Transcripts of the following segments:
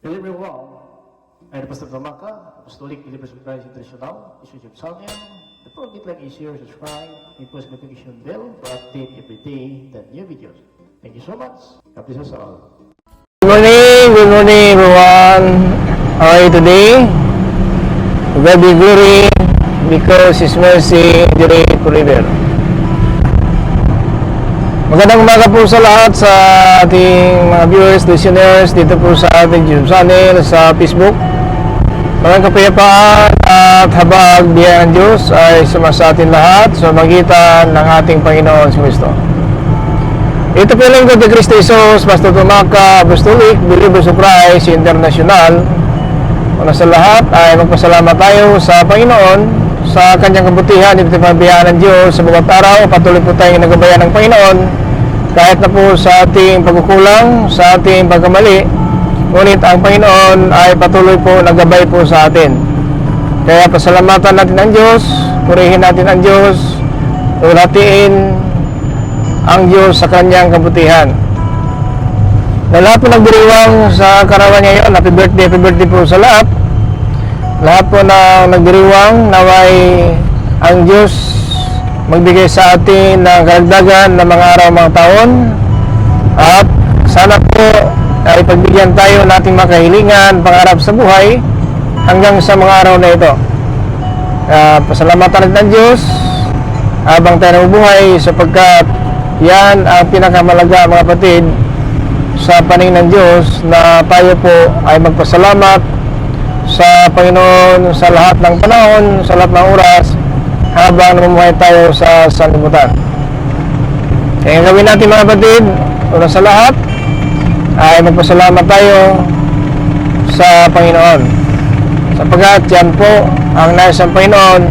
Hello everyone. I'm Pastor Gamaka, Apostolic Believers of Christ International, Bishop Salmian. The program like is here, subscribe, and post notification bell for update every day the new videos. Thank you so much. God bless us all. Good morning, good morning everyone. How are you today? To God be glory because His mercy endureth forever. Magandang umaga po sa lahat sa ating mga viewers, listeners dito po sa ating YouTube channel sa Facebook. Maraming kapayapaan at habag diyan ng Diyos ay sumasa atin lahat sa magitan ng ating Panginoon si Kristo. Ito po yung lingkod ni Cristo Jesus, Pastor Tumaka, Apostolic, Believers of Christ International. Una sa lahat ay magpasalamat tayo sa Panginoon sa kanyang kabutihan, ito yung pabiyaan ng Diyos sa bawat araw. Patuloy po tayong nagabayan ng Panginoon kahit na po sa ating pagkukulang, sa ating pagkamali. Ngunit ang Panginoon ay patuloy po nagabay po sa atin. Kaya pasalamatan natin ang Diyos, purihin natin ang Diyos, ulatiin ang Diyos sa kanyang kabutihan. Na lahat po nagdiriwang sa karawan ngayon, happy birthday, happy birthday po sa lahat. Lahat po na nagdiriwang, naway ang Diyos magbigay sa atin ng karagdagan ng mga araw, mga taon. At sana po ay pagbigyan tayo ng ating mga kahilingan, pangarap sa buhay hanggang sa mga araw na ito. Uh, pasalamatan natin ang Diyos habang tayo nabubuhay sapagkat yan ang pinakamalaga mga kapatid sa paningin ng Diyos na tayo po ay magpasalamat sa Panginoon sa lahat ng panahon, sa lahat ng oras habang namumuhay tayo sa sanlibutan. Kaya ang gawin natin mga kapatid, una sa lahat ay magpasalamat tayo sa Panginoon. Sapagkat yan po ang nais ng Panginoon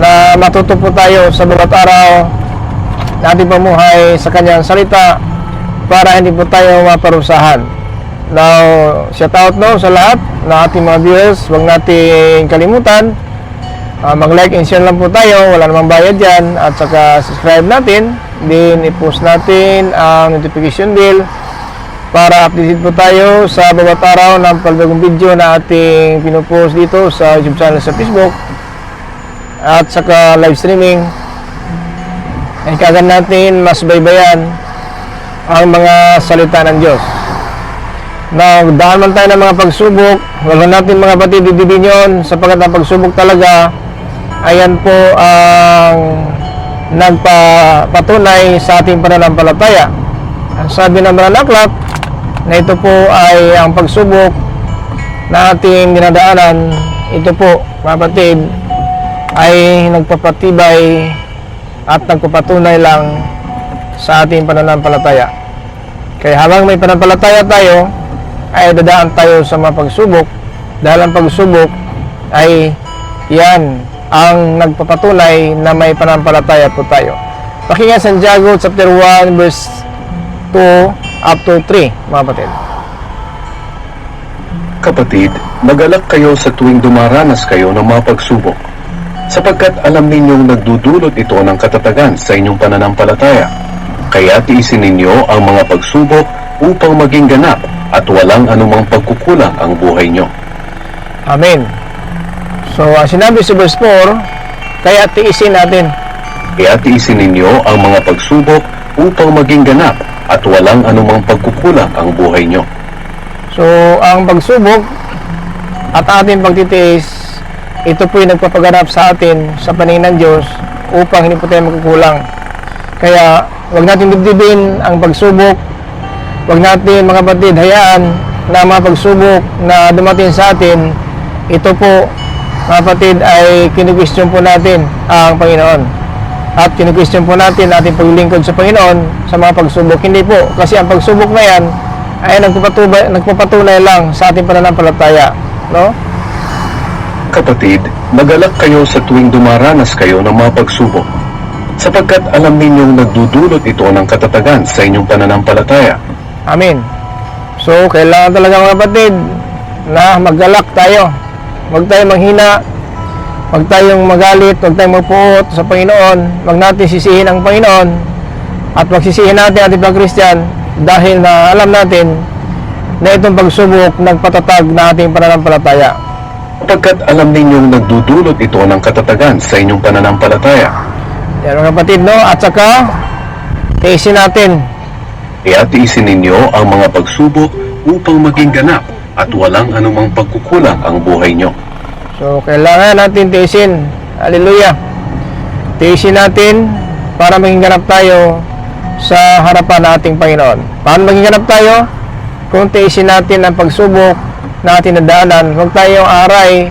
na matuto po tayo sa bawat araw na ating pamuhay sa kanyang salita para hindi po tayo maparusahan. Now, shout out no sa lahat na ating mga viewers. Huwag nating kalimutan. Uh, mag-like and share lang po tayo. Wala namang bayad dyan. At saka subscribe natin. Then, i-post natin ang notification bell para updated po tayo sa bawat araw ng palbagong video na ating pinupost dito sa YouTube channel sa Facebook at saka live streaming ay kagad natin mas baybayan ang mga salita ng Diyos. Na daan man tayo ng mga pagsubok, wala natin mga batid didibin yun sapagkat ang pagsubok talaga ayan po ang nagpapatunay sa ating pananampalataya. Ang sabi ng mga aklat na ito po ay ang pagsubok na ating dinadaanan, ito po mga batid ay nagpapatibay at nagpapatunay lang sa ating pananampalataya. Kaya habang may pananampalataya tayo, ay dadaan tayo sa mga pagsubok dahil ang pagsubok ay yan ang nagpapatunay na may pananampalataya po tayo. Pakinggan Santiago chapter 1 verse 2 up to 3 mga kapatid. Kapatid, magalak kayo sa tuwing dumaranas kayo ng mga pagsubok, sapagkat alam ninyong nagdudulot ito ng katatagan sa inyong pananampalataya. Kaya tiisin ninyo ang mga pagsubok upang maging ganap at walang anumang pagkukulang ang buhay nyo. Amen. So, ang sinabi sa verse 4, kaya tiisin natin. Kaya tiisin ninyo ang mga pagsubok upang maging ganap at walang anumang pagkukulang ang buhay nyo. So, ang pagsubok at ating pagtitiis, ito po yung nagpapaganap sa atin sa paningin ng Diyos upang hindi po tayo magkukulang. Kaya, huwag natin dibdibin ang pagsubok. Huwag natin, mga kapatid, hayaan na mga pagsubok na dumating sa atin, ito po, mga kapatid, ay kinukwestiyon po natin ang Panginoon. At kinukwestiyon po natin ating paglilingkod sa Panginoon sa mga pagsubok. Hindi po, kasi ang pagsubok na yan ay nagpapatunay, nagpapatunay lang sa ating pananampalataya. No? Kapatid, magalak kayo sa tuwing dumaranas kayo ng mga pagsubok, sapagkat alam ninyong nagdudulot ito ng katatagan sa inyong pananampalataya. Amen. So, kailangan talaga mga kapatid na maggalak tayo. Huwag tayong manghina. Huwag tayong magalit. Huwag tayong magpuot sa Panginoon. Huwag natin sisihin ang Panginoon. At huwag sisihin natin ating pag Christian dahil na alam natin na itong pagsubok nagpatatag na ating pananampalataya. Sapagkat alam ninyong nagdudulot ito ng katatagan sa inyong pananampalataya. Yan mga kapatid, no? At saka, tiisin natin. Kaya tiisin ninyo ang mga pagsubok upang maging ganap at walang anumang pagkukulang ang buhay nyo. So, kailangan natin tiisin. Hallelujah. Tiisin natin para maging ganap tayo sa harapan ng ating Panginoon. Paano maging ganap tayo? Kung tiisin natin ang pagsubok na ating nadaanan, huwag tayong aray,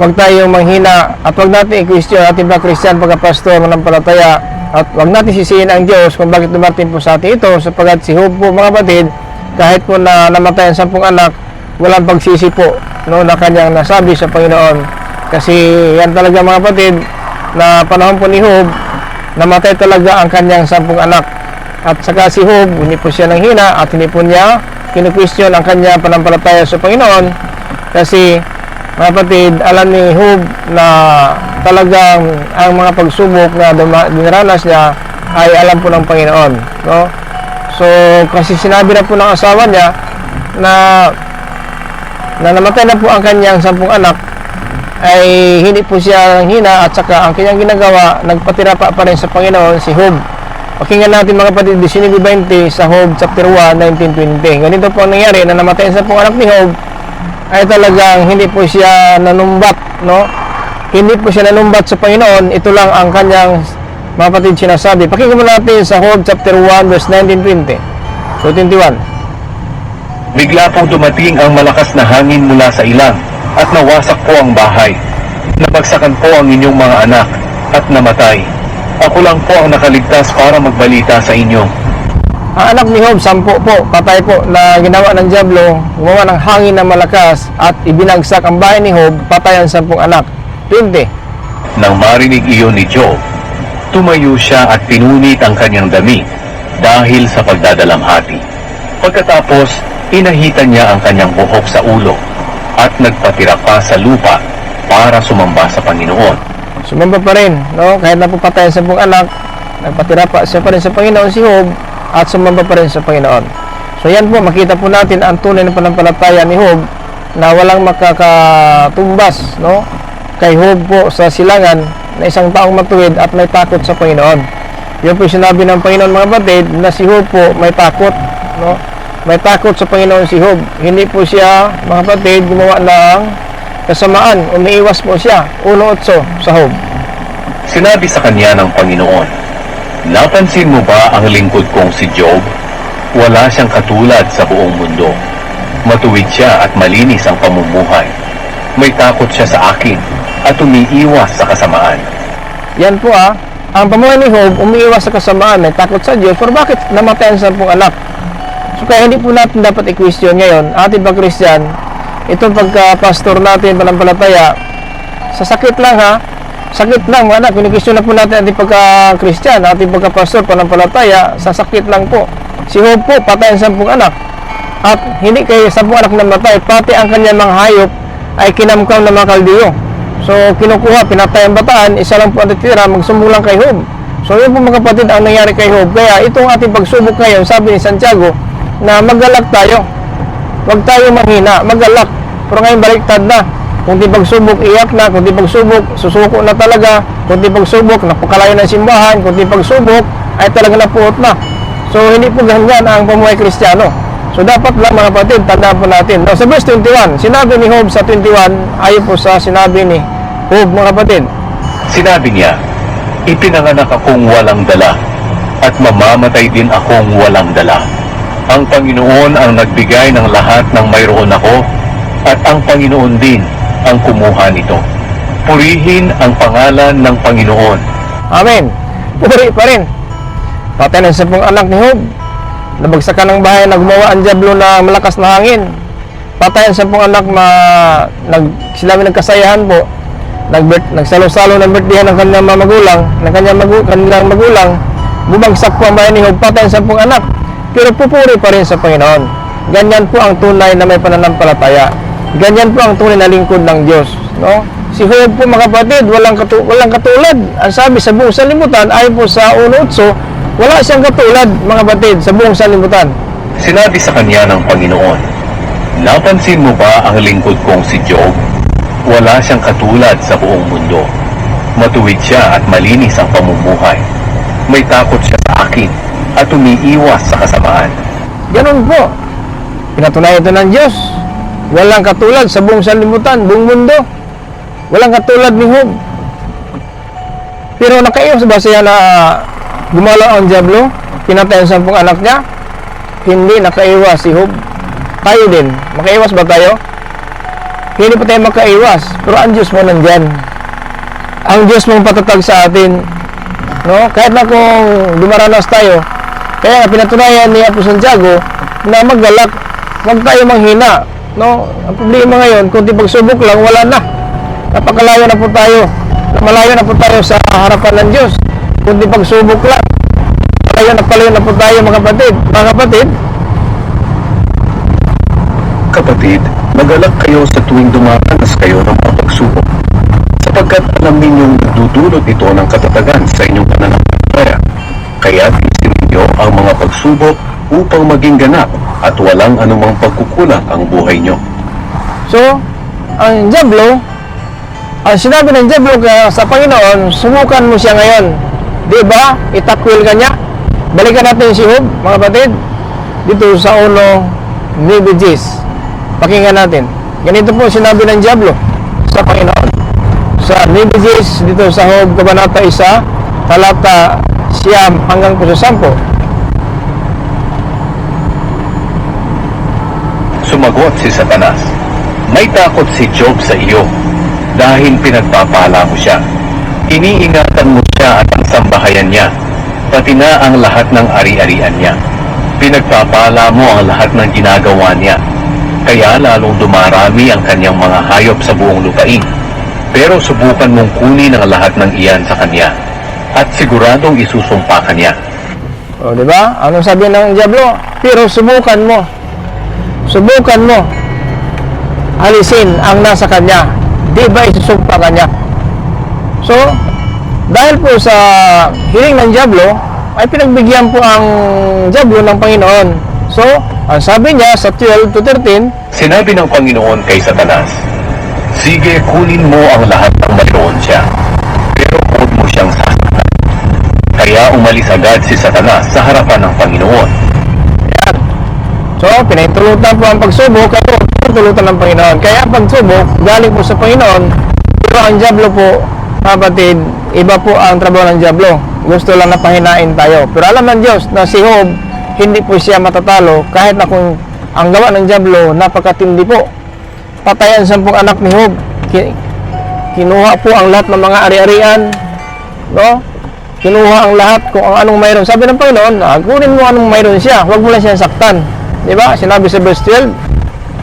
huwag tayong manghina, at huwag natin i-question ating mga Christian, pagka-pastor, manampalataya, at huwag natin sisihin ang Diyos kung bakit dumating po sa atin ito, sapagkat si Job po mga batid, kahit po na namatay ang sampung anak, walang pagsisi po no, na kanyang nasabi sa Panginoon. Kasi yan talaga mga batid, na panahon po ni Job, namatay talaga ang kanyang sampung anak. At saka si Job, hindi po siya nang hina at hindi po niya kinu-question ang kanyang panampalataya sa Panginoon. Kasi mga kapatid, alam ni Job na talagang ang mga pagsubok na dinaranas niya ay alam po ng Panginoon. No? So, kasi sinabi na po ng asawa niya na na namatay na po ang kanyang sampung anak ay hindi po siya hina at saka ang kanyang ginagawa nagpatira pa pa rin sa Panginoon si Job. Pakinggan natin mga kapatid 19.20 sa Job chapter 1, 19.20. Ganito po ang nangyari na namatay ang sampung anak ni Job ay talagang hindi po siya nanumbat, no? Hindi po siya nanumbat sa Panginoon. Ito lang ang kanyang mga kapatid sinasabi. Pakinggan mo natin sa Job chapter 1 verse 19-20. So 21. Bigla pong dumating ang malakas na hangin mula sa ilang at nawasak po ang bahay. Nabagsakan po ang inyong mga anak at namatay. Ako lang po ang nakaligtas para magbalita sa inyo. Ang anak ni Job, sampo po, patay po na ginawa ng Diablo, gumawa ng hangin na malakas at ibinagsak ang bahay ni Job, patay ang sampung anak. 20. Nang marinig iyon ni Job, tumayo siya at pinunit ang kanyang damit dahil sa pagdadalamhati. Pagkatapos, inahitan niya ang kanyang buhok sa ulo at nagpatira pa sa lupa para sumamba sa Panginoon. Sumamba pa rin, no? Kahit na po patay ang sampung anak, nagpatira pa siya pa rin sa Panginoon si Job at sumamba pa rin sa Panginoon. So yan po, makita po natin ang tunay na panampalataya ni Job na walang makakatumbas, no? Kay Job po sa silangan na isang taong matuwid at may takot sa Panginoon. Yun po sinabi ng Panginoon mga batid na si Job po may takot, no? May takot sa Panginoon si Job. Hindi po siya, mga batid, gumawa ng kasamaan. Umiiwas po siya. 1.8 sa Job. Sinabi sa kanya ng Panginoon, Napansin mo ba ang lingkod kong si Job? Wala siyang katulad sa buong mundo. Matuwid siya at malinis ang pamumuhay. May takot siya sa akin at umiiwas sa kasamaan. Yan po ah. Ang pamuhay ni Job, umiiwas sa kasamaan, may takot sa Diyos. Pero bakit namatay ang sampung anak? So kaya hindi po natin dapat i-question ngayon, ating pag Christian, itong pagka-pastor natin, panampalataya, sa sakit lang ha, sakit lang mga anak, kinikquestion na po natin ating pagka-Christian, ating pagka-pastor, panampalataya, sa sakit lang po. Si Job po, patay ang sampung anak. At hindi kay sampung anak namatay, pati ang kanyang mga hayop ay kinamkam ng mga kaldiyo. So, kinukuha, pinatay ang bataan, isa lang po ang titira, magsumbong lang kay Job. So, yun po mga kapatid ang nangyari kay Job. Kaya itong ating pagsubok ngayon, sabi ni Santiago, na magalak tayo. Huwag tayo manghina, magalak. Pero ngayon baliktad na. Kung di pagsubok, iyak na. Kung di pagsubok, susuko na talaga. Kung di pagsubok, napakalayo ng simbahan. Kung di pagsubok, ay talaga napuot na. So, hindi po ganyan ang pamuhay kristyano. So, dapat lang mga kapatid, tandaan po natin. Now, sa verse 21, sinabi ni Job sa 21, ayon po sa sinabi ni Job, mga kapatid. Sinabi niya, Ipinanganak akong walang dala at mamamatay din akong walang dala. Ang Panginoon ang nagbigay ng lahat ng mayroon ako at ang Panginoon din ang kumuha nito. Purihin ang pangalan ng Panginoon. Amen. Puri pa rin. Patay ng sampung anak ni Job. Nabagsakan ng bahay, nagmawa ang Diablo na malakas na hangin. Patay ang sampung anak na nag, sila may nagkasayahan po. Nag, nagsalo-salo ng birthday ng kanyang mga magulang, ng kanyang magu, kanilang magulang. Bumagsak po ang bahay ni Job, patay ang sampung anak. Pero pupuri pa rin sa Panginoon. Ganyan po ang tunay na may pananampalataya. Ganyan po ang tunay na lingkod ng Diyos. No? Si Job po mga kapatid, walang, katu walang katulad. Ang sabi sa buong salimutan, ayon po sa 1.8, wala siyang katulad mga kapatid sa buong salimutan. Sinabi sa kanya ng Panginoon, Napansin mo ba ang lingkod kong si Job? Wala siyang katulad sa buong mundo. Matuwid siya at malinis ang pamumuhay. May takot siya sa akin at umiiwas sa kasamaan. Ganun po. Pinatunayan ito ng Diyos. Walang katulad sa buong sanlibutan, buong mundo. Walang katulad ni Job. Pero nakaiwas ba siya na gumalaw ang Diablo? Pinatay ang sampung anak niya? Hindi nakaiwas si Job. Tayo din. Makaiwas ba tayo? Hindi pa tayo makaiwas. Pero ang Diyos mo nandyan. Ang Diyos mong patatag sa atin. No? Kahit na kung dumaranas tayo, kaya pinatunayan ni Apo Santiago na maggalak, huwag tayo manghina. No? Ang problema ngayon, kung di pagsubok lang, wala na. Napakalayo na po tayo. Malayo na po tayo sa harapan ng Diyos. Kung di pagsubok lang, malayo na palayo na po tayo mga kapatid. Mga kapatid, Kapatid, magalak kayo sa tuwing dumaranas kayo ng pagsubok, sapagkat alam ninyong nagdudulot ito ng katatagan sa inyong pananampalataya. Kaya tiisin ninyo ang mga pagsubok upang maging ganap at walang anumang pagkukulang ang buhay nyo. So, ang Diablo, ang sinabi ng Diablo sa Panginoon, subukan mo siya ngayon. Di ba? Itakwil ka niya. Balikan natin si Job, mga kapatid. Dito sa uno, Nibijis. Pakinggan natin. Ganito po sinabi ng Diablo sa Panginoon. Sa Nibijis, dito sa Job, Kabanata 1, talata siyam hanggang po sa sampo. Sumagot si Satanas, May takot si Job sa iyo dahil pinagpapala mo siya. Iniingatan mo siya at ang sambahayan niya, pati na ang lahat ng ari-arian niya. Pinagpapala mo ang lahat ng ginagawa niya, kaya lalong dumarami ang kanyang mga hayop sa buong lupain. Pero subukan mong kunin ang lahat ng iyan sa kanya, at siguradong isusumpa ka niya. O, di ba? Anong sabi ng Diablo? Pero subukan mo. Subukan mo. Alisin ang nasa kanya. Di ba isusumpa kanya? So, dahil po sa hiling ng Diablo, ay pinagbigyan po ang Diablo ng Panginoon. So, ang sabi niya sa 12 to 13, Sinabi ng Panginoon kay Satanas, Sige, kunin mo ang lahat ng mayroon siya, pero huwag mo siyang sasaktan. Kaya umalis agad si Satanas sa harapan ng Panginoon. So, pinahintulutan po ang pagsubok kaya pinahintulutan ng Panginoon. Kaya pagsubok, galing po sa Panginoon, pero ang Diablo po, kapatid, iba po ang trabaho ng Diablo. Gusto lang na pahinain tayo. Pero alam ng Diyos na si Job, hindi po siya matatalo kahit na kung ang gawa ng Diablo, napakatindi po. Patayan sampung anak ni Job. Ki- Kinuha po ang lahat ng mga ari-arian, no? Kinuha ang lahat kung anong mayroon. Sabi ng Panginoon, ah, mo anong mayroon siya. Huwag mo lang siya saktan. Di ba? Sinabi sa verse 12,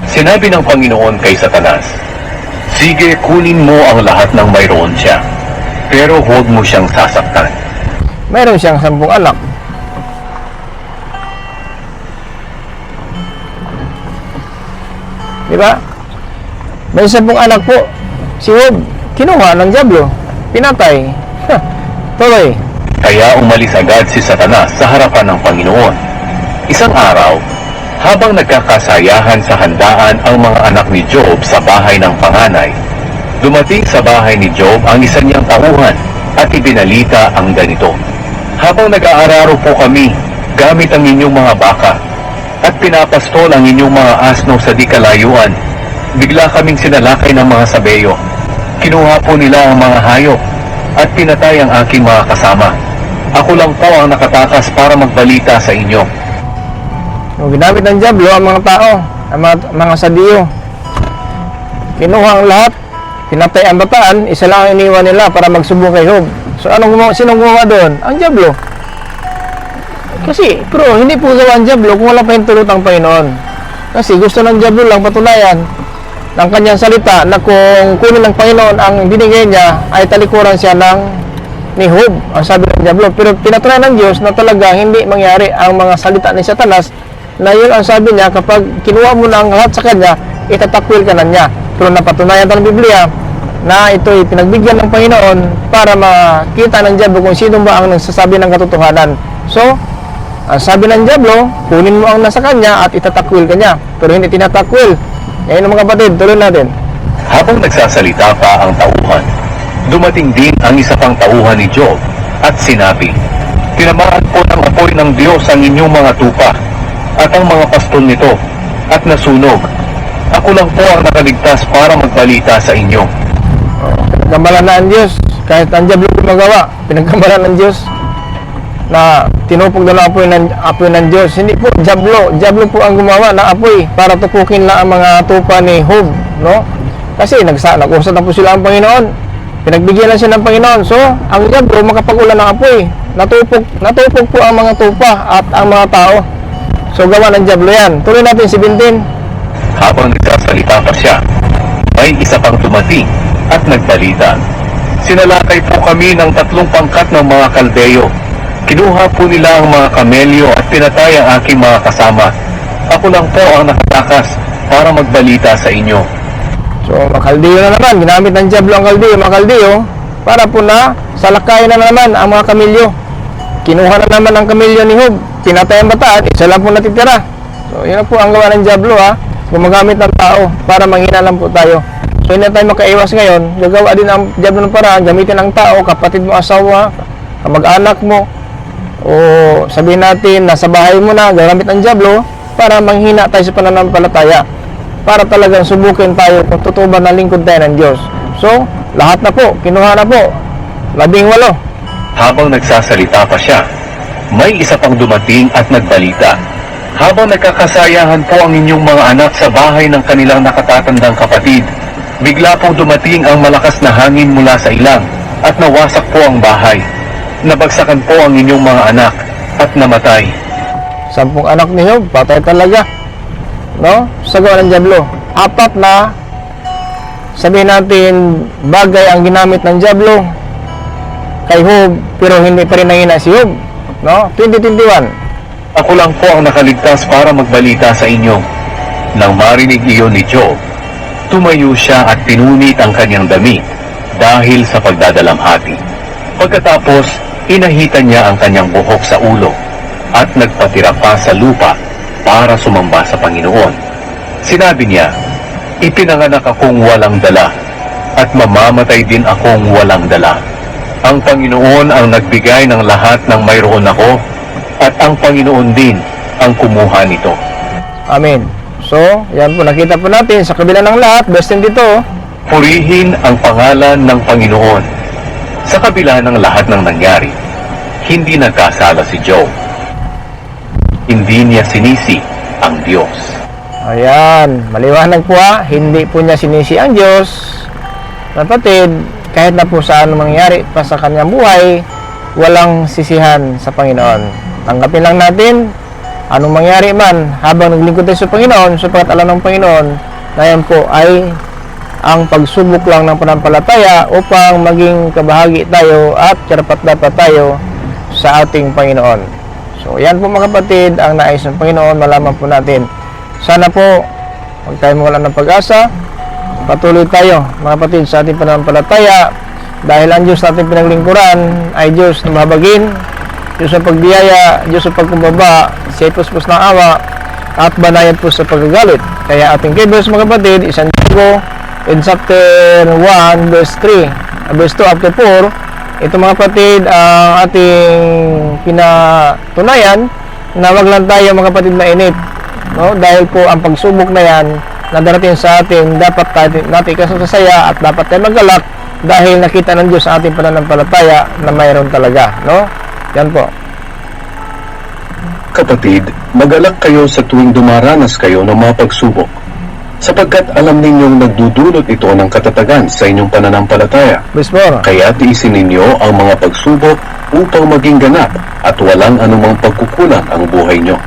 Sinabi ng Panginoon kay Satanas, Sige, kunin mo ang lahat ng mayroon siya, pero huwag mo siyang sasaktan. mayroon siyang sampung anak. Di ba? May sampung anak po. Si Job, kinuha ng Diablo. Pinatay. Ha, Tuloy. Kaya umalis agad si Satanas sa harapan ng Panginoon. Isang araw, habang nagkakasayahan sa handaan ang mga anak ni Job sa bahay ng panganay, dumating sa bahay ni Job ang isa niyang tauhan at ibinalita ang ganito. Habang nag-aararo po kami gamit ang inyong mga baka at pinapastol ang inyong mga asno sa di kalayuan, bigla kaming sinalakay ng mga sabeyo. Kinuha po nila ang mga hayop at pinatay ang aking mga kasama. Ako lang po ang nakatakas para magbalita sa inyo. Yung ginamit ng Diablo ang mga tao, ang mga, mga sadiyo. Kinuha ang lahat, pinatay ang bataan, isa lang ang iniwan nila para magsubok kay Job. So anong gumawa, sinong gumawa doon? Ang Diablo. Kasi, pero hindi po gawa ang Diablo kung wala pa yung tulot ang Panginoon. Kasi gusto ng Diablo lang patunayan ng kanyang salita na kung kunin ng Panginoon ang binigay niya ay talikuran siya ng ni Job, ang sabi ng Diablo. Pero pinatunayan ng Diyos na talaga hindi mangyari ang mga salita ni Satanas na yun ang sabi niya kapag kinuha mo na ang lahat sa kanya, itatakwil ka na niya. Pero napatunayan ng Biblia na ito'y pinagbigyan ng Panginoon para makita ng Diablo kung sino ba ang nagsasabi ng katotohanan. So, Ang sabi ng Diablo, kunin mo ang nasa kanya at itatakwil ka niya. Pero hindi tinatakwil. Ngayon mga kapatid, tuloy natin. Habang nagsasalita pa ang tauhan, dumating din ang isa pang tauhan ni Job at sinabi, Tinamaan po ng apoy ng Diyos ang inyong mga tupa at ang mga pastol nito at nasunog. Ako lang po ang nakaligtas para magbalita sa inyo. Pinagkamalan na ang Diyos. Kahit ang Diablo gumagawa, pinagkamalan ng Diyos na tinupog na ng apoy ng, apoy ng Diyos. Hindi po, Diablo. Diablo po ang gumawa ng apoy para tupukin na ang mga tupa ni Job. No? Kasi nagsa, nag-usap na po sila ang Panginoon. Pinagbigyan lang siya ng Panginoon. So, ang Diablo makapag-ulan ng apoy. Natupog, natupog po ang mga tupa at ang mga tao. So, gawa ng Diablo yan. Tuloy natin si Bintin. Habang nagsasalita pa siya, may isa pang dumating at nagbalita. Sinalakay po kami ng tatlong pangkat ng mga kaldeyo. Kinuha po nila ang mga kamelyo at pinatay ang aking mga kasama. Ako lang po ang nakatakas para magbalita sa inyo. So, makaldiyo na naman. Ginamit ng Diablo ang kaldiyo, makaldiyo, para po na salakayin na naman ang mga kamilyo. Kinuha na naman ang kamilyo ni Hub. Pinatay ang bata at isa lang po natitira. So, yun po ang gawa ng Diablo ha. Gumagamit ng tao para manghina lang po tayo. So, hindi tayo makaiwas ngayon. Gagawa din ang Diablo ng paraan. Gamitin ang tao, kapatid mo, asawa, kamag-anak mo, o sabihin natin nasa bahay mo na gamit ang Diablo para manghina tayo sa pananampalataya para talagang subukin tayo kung totoo ba na lingkod tayo ng Diyos. So, lahat na po, kinuha na po. Labing walo. Habang nagsasalita pa siya, may isa pang dumating at nagbalita. Habang nagkakasayahan po ang inyong mga anak sa bahay ng kanilang nakatatandang kapatid, bigla pong dumating ang malakas na hangin mula sa ilang at nawasak po ang bahay. Nabagsakan po ang inyong mga anak at namatay. Sampung anak ni Job, patay talaga. No? Sa gawa ng Diablo. Apat na sabihin natin bagay ang ginamit ng Diablo kay Job pero hindi pa rin nangina si Job. No? 2021. Ako lang po ang nakaligtas para magbalita sa inyo. Nang marinig iyon ni Job, tumayo siya at pinunit ang kanyang damit dahil sa pagdadalamhati. Pagkatapos, inahitan niya ang kanyang buhok sa ulo at nagpatira pa sa lupa para sumamba sa Panginoon. Sinabi niya, Ipinanganak akong walang dala at mamamatay din akong walang dala. Ang Panginoon ang nagbigay ng lahat ng mayroon ako at ang Panginoon din ang kumuha nito. Amen. So, yan po nakita po natin sa kabila ng lahat, best din dito. Purihin ang pangalan ng Panginoon. Sa kabila ng lahat ng nangyari, hindi nagkasala si Job. Hindi niya sinisi ang Diyos. Ayan, maliwanag po ha, hindi po niya sinisi ang Diyos. Kapatid, kahit na po saan mangyari pa sa kanyang buhay, walang sisihan sa Panginoon. Tanggapin lang natin, anong mangyari man habang naglingkod tayo sa Panginoon, sapagkat alam ng Panginoon na yan po ay ang pagsubok lang ng panampalataya upang maging kabahagi tayo at karapat dapat tayo sa ating Panginoon. So, yan po mga kapatid, ang nais ng Panginoon, malaman po natin. Sana po, huwag tayo mawala ng pag-asa. Patuloy tayo, mga kapatid, sa ating pananampalataya. Dahil ang Diyos natin pinaglingkuran ay Diyos na mahabagin, Diyos ng pagdiyaya, Diyos ng pagkumbaba, siya ay puspos ng awa, at banayan po sa pagagalit. Kaya ating verse mga kapatid, isang Diego, in chapter 1, verse 3, uh, verse 2, after 4, ito mga kapatid, ang ating pinatunayan na wag lang tayo mga kapatid mainit. No? Dahil po ang pagsubok na yan na darating sa atin, dapat tayo, natin kasasaya at dapat tayo magalak dahil nakita ng Diyos sa ating pananampalataya na mayroon talaga. No? Yan po. Kapatid, magalak kayo sa tuwing dumaranas kayo ng mga pagsubok, sapagkat alam ninyong nagdudulot ito ng katatagan sa inyong pananampalataya. Verse 4. Kaya tiisin ninyo ang mga pagsubok upang maging ganap at walang anumang pagkukulang ang buhay nyo.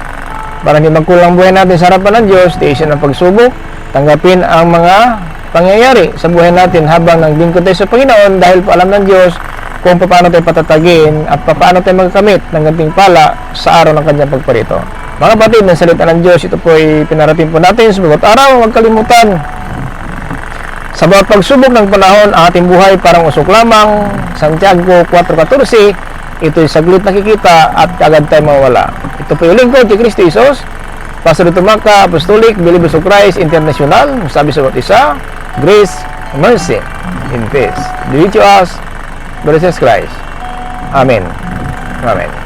para hindi magkulang buhay natin sa harapan ng Diyos, tiisin ang pagsubok, tanggapin ang mga pangyayari sa buhay natin habang naglingkod tayo sa Panginoon dahil po alam ng Diyos kung paano tayo patatagin at paano tayo magkamit ng ganting pala sa araw ng kanyang pagparito. Mga kapatid, ng salita ng Diyos, ito po ay pinarating po natin sa bawat araw, huwag kalimutan. Sa bawat pagsubok ng panahon, ang ating buhay parang usok lamang. Santiago 4.14, ito'y saglit nakikita at kagad tayo mawala. Ito po yung lingkod kay Kristo Isos, Pastor Tumaka, Apostolic, Believers of Christ International, sabi sa isa, grace, mercy, in peace. You us, in Christ. Amen. Amen.